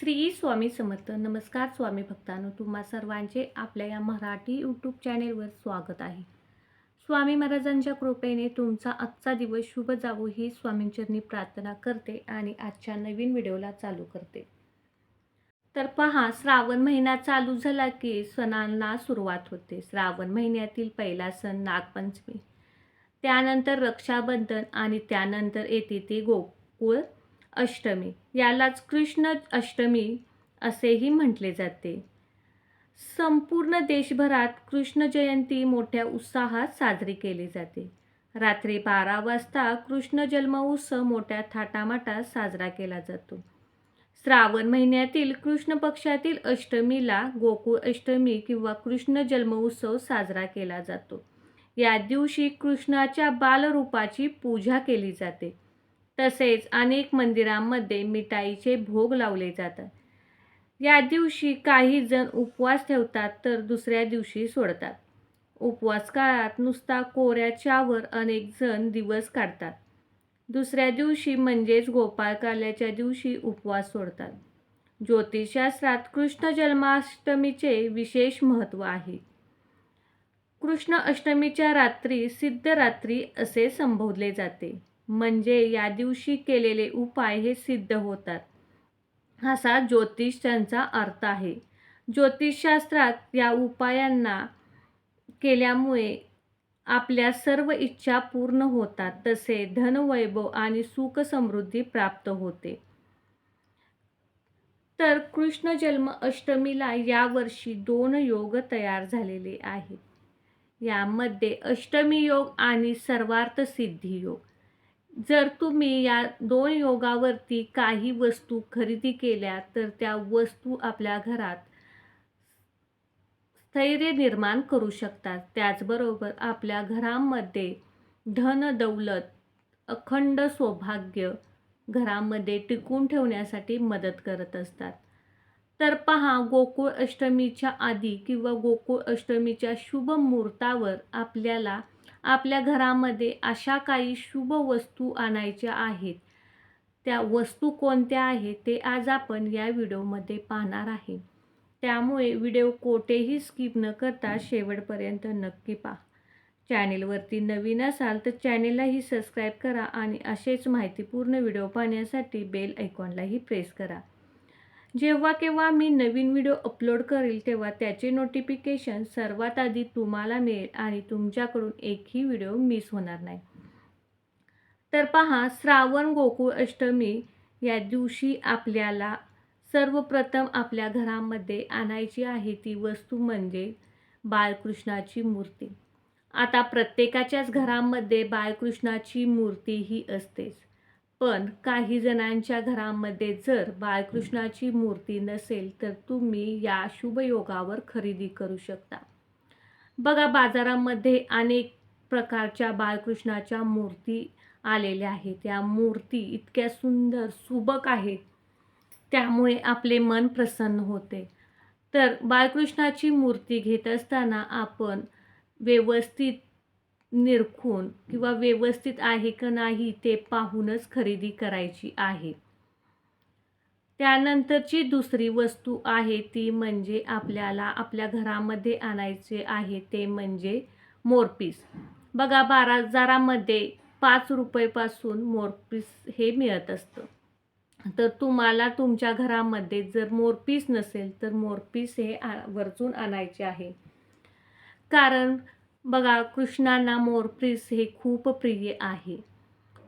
श्री स्वामी समर्थ. नमस्कार स्वामी भक्तांनो तुम्हा सर्वांचे आपल्या या मराठी यूट्यूब चॅनेलवर स्वागत आहे. स्वामी महाराजांच्या कृपेने तुमचा आजचा दिवस शुभ जावो ही स्वामींचरणी प्रार्थना करते आणि आजच्या नवीन व्हिडिओला चालू करते. तर पहा श्रावण महिना चालू झाला की सणांना सुरुवात होते. श्रावण महिन्यातील पहिला सण नागपंचमी. त्यानंतर रक्षाबंधन आणि त्यानंतर येते ते गोकुळ अष्टमी. यालाच कृष्ण अष्टमी असेही म्हटले जाते. संपूर्ण देशभरात कृष्ण जयंती मोठ्या उत्साहात साजरी केली जाते. रात्री बारा वाजता कृष्ण जन्म उत्सव मोठ्या थाटामाटात साजरा केला जातो. श्रावण महिन्यातील कृष्ण पक्षातील अष्टमीला गोकुळ अष्टमी किंवा कृष्ण जन्मोत्सव साजरा केला जातो. या दिवशी कृष्णाच्या बालरूपाची पूजा केली जाते. तसेच अनेक मंदिरांमध्ये मिठाईचे भोग लावले जातात. या दिवशी काही जण उपवास ठेवतात तर दुसऱ्या दिवशी सोडतात. उपवास काळात नुसता कोऱ्याच्यावर अनेक जण दिवस काढतात. दुसऱ्या दिवशी म्हणजेच गोपाळकाल्याच्या दिवशी उपवास सोडतात. ज्योतिषशास्त्रात कृष्ण जन्माष्टमीचे विशेष महत्त्व आहे. कृष्ण अष्टमीच्या रात्री सिद्धरात्री असे संबोधले जाते. म्हणजे या दिवशी केलेले उपाय हे सिद्ध होतात. असा ज्योतिष त्यांचा अर्थ आहे. ज्योतिषशास्त्रात या उपायांना केल्यामुळे आपल्या सर्व इच्छा पूर्ण होतात. तसे धनवैभव आणि सुख समृद्धी प्राप्त होते. तर कृष्ण जन्म अष्टमीला यावर्षी दोन योग तयार झालेले आहेत. यामध्ये अष्टमी योग आणि सर्वार्थ सिद्धी योग. जर तुम्ही या दोन योगावरती काही वस्तू खरेदी केल्या तर त्या वस्तू आपल्या घरात स्थैर्य निर्माण करू शकतात. त्याचबरोबर आपल्या घरामध्ये धन दौलत अखंड सौभाग्य घरामध्ये टिकून ठेवण्यासाठी मदत करत असतात. तर पहा गोकुळ अष्टमीच्या आधी किंवा गोकुळ अष्टमीच्या शुभ मुहूर्तावर आपल्याला आपल्या घरामध्ये अशा काही शुभ वस्तू आणायच्या आहेत. त्या वस्तू कोणत्या आहेत ते आज आपण या व्हिडिओमध्ये पाहणार आहे. त्यामुळे व्हिडिओ कोठेही स्किप न करता शेवटपर्यंत नक्की पहा. चॅनेलवरती नवीन असाल तर चॅनेललाही सबस्क्राईब करा आणि असेच माहितीपूर्ण व्हिडिओ पाहण्यासाठी बेल आयकॉनलाही प्रेस करा. जेव्हा केव्हा मी नवीन व्हिडिओ अपलोड करेल तेव्हा त्याचे नोटिफिकेशन सर्वात आधी तुम्हाला मिळेल आणि तुमच्याकडून एकही व्हिडिओ मिस होणार नाही. तर पहा श्रावण गोकुळ अष्टमी या दिवशी आपल्याला सर्वप्रथम आपल्या घरामध्ये आणायची आहे ती वस्तू म्हणजे बाळकृष्णाची मूर्ती. आता प्रत्येकाच्याच घरामध्ये बाळकृष्णाची मूर्ती ही असतेच. पण काही जणांच्या घरामध्ये जर बाळकृष्णाची मूर्ती नसेल तर तुम्ही या शुभयोगावर खरेदी करू शकता. बघा बाजारामध्ये अनेक प्रकारच्या बाळकृष्णाच्या मूर्ती आलेल्या आहेत. या मूर्ती इतक्या सुंदर सुबक आहेत. त्यामुळे आपले मन प्रसन्न होते. तर बाळकृष्णाची मूर्ती घेत असताना आपण व्यवस्थित निरखून किंवा व्यवस्थित आहे का नाही ते पाहूनच खरेदी करायची आहे. त्यानंतरची दुसरी वस्तू आहे ती म्हणजे आपल्याला आपल्या घरामध्ये आणायचे आहे ते म्हणजे मोरपीस. बघा बाजारामध्ये पाच रुपयेपासून मोरपीस हे मिळत असतं. तर तुम्हाला तुमच्या घरामध्ये जर मोरपीस नसेल तर मोरपीस हे वरचून आणायचे आहे. कारण बघा कृष्णांना मोरप्रीस हे खूप प्रिय आहे.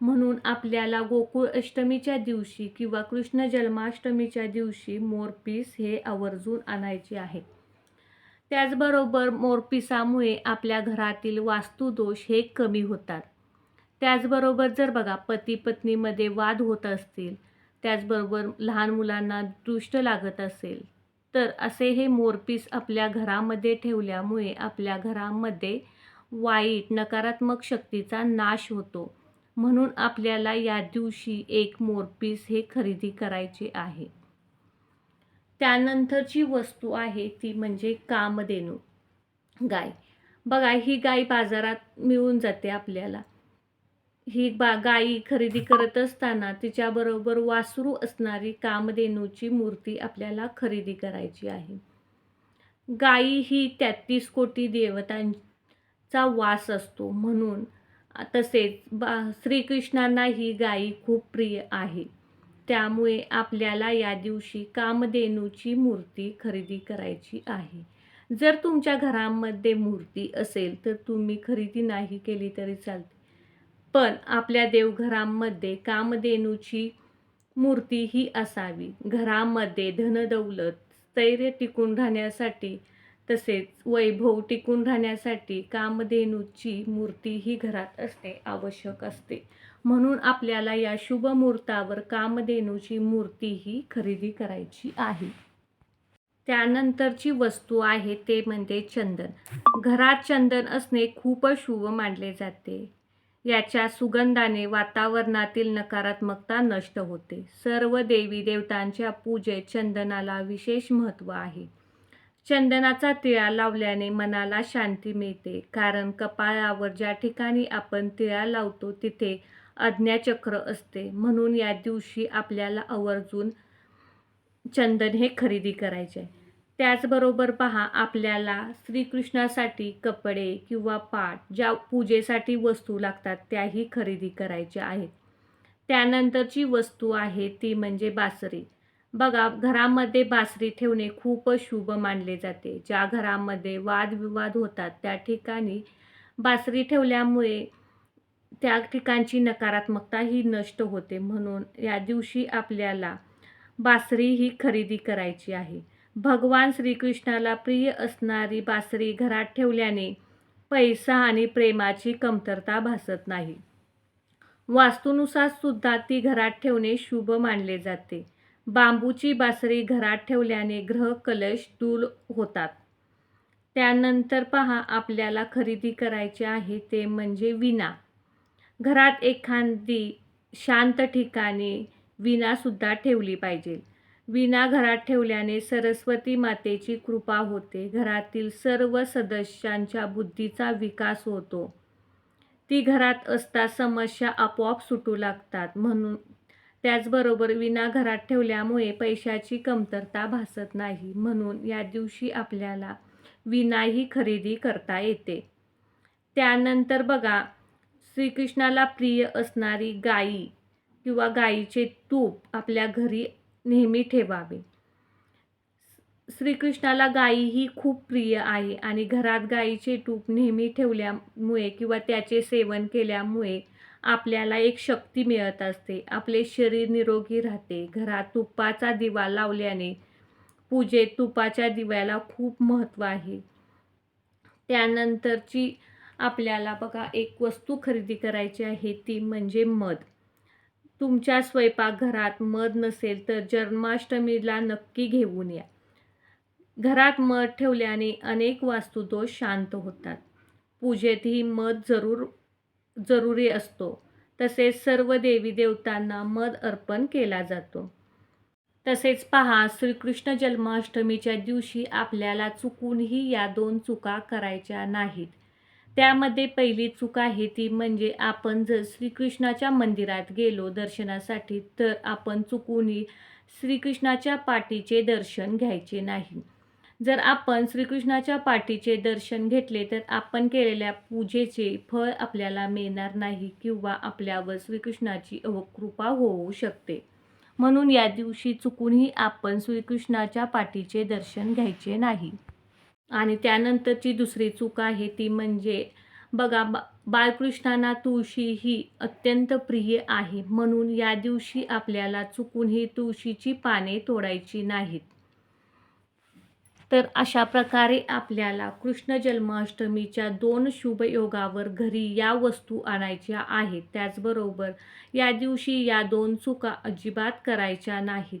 म्हणून आपल्याला गोकुळ अष्टमीच्या दिवशी किंवा कृष्ण जन्माष्टमीच्या दिवशी मोरपीस हे आवर्जून आणायचे आहे. त्याचबरोबर मोरपिसामुळे आपल्या घरातील वास्तुदोष हे कमी होतात. त्याचबरोबर जर बघा पती पत्नीमध्ये वाद होत असतील त्याचबरोबर लहान मुलांना दृष्ट लागत असेल तर असे हे मोरपीस आपल्या घरामध्ये ठेवल्यामुळे आपल्या घरामध्ये वाईट नकारात्मक शक्तीचा नाश होतो. म्हणून आपल्याला या दिवशी एक मोरपीस हे खरेदी करायचे आहे. त्यानंतरची वस्तू आहे ती म्हणजे कामधेनू. गाय. बघा ही गाय बाजारात मिळून जाते आपल्याला. ही बा गाई खरेदी करत असताना तिच्याबरोबर वासरू असणारी कामधेनूची मूर्ती आपल्याला खरेदी करायची आहे. गाई ही तेहतीस कोटी देवतांचा वास असतो म्हणून तसेच बा श्रीकृष्णांना ही गायी खूप प्रिय आहे. त्यामुळे आपल्याला या दिवशी कामधेनूची मूर्ती खरेदी करायची आहे. जर तुमच्या घरामध्ये मूर्ती असेल तर तुम्ही खरेदी नाही केली तरी चालते. पण आपल्या देवघरांमध्ये कामधेनूची मूर्ती ही असावी. घरामध्ये धनदौलत स्थैर्य टिकून राहण्यासाठी तसेच वैभव टिकून राहण्यासाठी कामधेनूची मूर्ती ही घरात असणे आवश्यक असते. म्हणून आपल्याला या शुभ मुहूर्तावर कामधेनूची मूर्ती ही खरेदी करायची आहे. त्यानंतरची वस्तू आहे ते म्हणजे चंदन. घरात चंदन असणे खूपच शुभ मानले जाते. याच्या सुगंधाने वातावरणातील नकारात्मकता नष्ट होते. सर्व देवी देवतांच्या पूजेत चंदनाला विशेष महत्त्व आहे. चंदनाचा तिळा लावल्याने मनाला शांती मिळते. कारण कपाळावर ज्या ठिकाणी आपण तिळा लावतो तिथे आज्ञाचक्र असते. म्हणून या दिवशी आपल्याला आवर्जून चंदन हे खरेदी करायचे. आहे त्याचबरोबर पहा आपल्याला श्रीकृष्णासाठी कपडे किंवा पाट ज्या पूजेसाठी वस्तू लागतात त्याही खरेदी करायच्या आहेत. त्यानंतरची वस्तू आहे ती म्हणजे बासरी. बघा घरामध्ये बासरी ठेवणे खूपच शुभ मानले जाते. ज्या घरामध्ये वादविवाद होतात त्या ठिकाणी बासरी ठेवल्यामुळे त्या ठिकाणची नकारात्मकता ही नष्ट होते. म्हणून या दिवशी आपल्याला बासरी ही खरेदी करायची आहे. भगवान श्रीकृष्णाला प्रिय असणारी बासरी घरात ठेवल्याने पैसा आणि प्रेमाची कमतरता भासत नाही. वास्तूनुसार सुद्धा ती घरात ठेवणे शुभ मानले जाते. बांबूची बासरी घरात ठेवल्याने ग्रह कलश दूर होतात. त्यानंतर पहा आपल्याला खरेदी करायचे आहे ते म्हणजे विना घरात एखादी शांत ठिकाणी विनासुद्धा ठेवली पाहिजे. विना घरात ठेवल्याने सरस्वती मातेची कृपा होते. घरातील सर्व सदस्यांच्या बुद्धीचा विकास होतो. ती घरात असता समस्या आपोआप सुटू लागतात. म्हणून त्याचबरोबर विना घरात ठेवल्यामुळे पैशाची कमतरता भासत नाही. म्हणून या दिवशी आपल्याला विनाही खरेदी करता येते. त्यानंतर बघा श्रीकृष्णाला प्रिय असणारी गाई किंवा गाईचे तूप आपल्या घरी नेहमी ठेवावे. श्रीकृष्णाला गाई ही खूप प्रिय आहे आणि घरात गाईचे तूप नेहमी ठेवल्यामुळे किंवा त्याचे सेवन केल्यामुळे आपल्याला एक शक्ती मिळत असते. आपले शरीर निरोगी राहते. घरात तुपाचा दिवा लावल्याने पूजेत तुपाच्या दिव्याला खूप महत्त्व आहे. त्यानंतरची आपल्याला बघा एक वस्तू खरेदी करायची आहे ती म्हणजे मध. तुमच्या स्वयंपाकघरात मध नसेल तर जन्माष्टमीला नक्की घेऊन या. घरात मध ठेवल्याने अनेक वास्तुदोष शांत होतात. पूजेतही मध जरूर जरुरी असतो. तसेच सर्व देवी देवतांना मध अर्पण केला जातो. तसेच पहा श्रीकृष्ण जन्माष्टमीच्या दिवशी आपल्याला चुकूनही या दोन चुका करायच्या नाहीत. त्यामध्ये पहिली चूक आहे ती म्हणजे आपण जर श्रीकृष्णाच्या मंदिरात गेलो दर्शनासाठी तर आपण चुकूनही श्रीकृष्णाच्या पाठीचे दर्शन घ्यायचे नाही. जर आपण श्रीकृष्णाच्या पाठीचे दर्शन घेतले तर आपण केलेल्या पूजेचे फळ आपल्याला मिळणार नाही किंवा आपल्यावर श्रीकृष्णाची अवकृपा होऊ शकते. म्हणून या दिवशी चुकूनही आपण श्रीकृष्णाच्या पाठीचे दर्शन घ्यायचे नाही. आणि त्यानंतरची दुसरी चूक आहे ती म्हणजे बघा बा बाळकृष्णांना तुळशी ही अत्यंत प्रिय आहे. म्हणून या दिवशी आपल्याला चुकून ही तुळशीची पाने तोडायची नाहीत. तर अशा प्रकारे आपल्याला कृष्ण जन्माष्टमीच्या दोन शुभ योगावर घरी या वस्तू आणायच्या आहेत. त्याचबरोबर या दिवशी या दोन चुका अजिबात करायच्या नाहीत.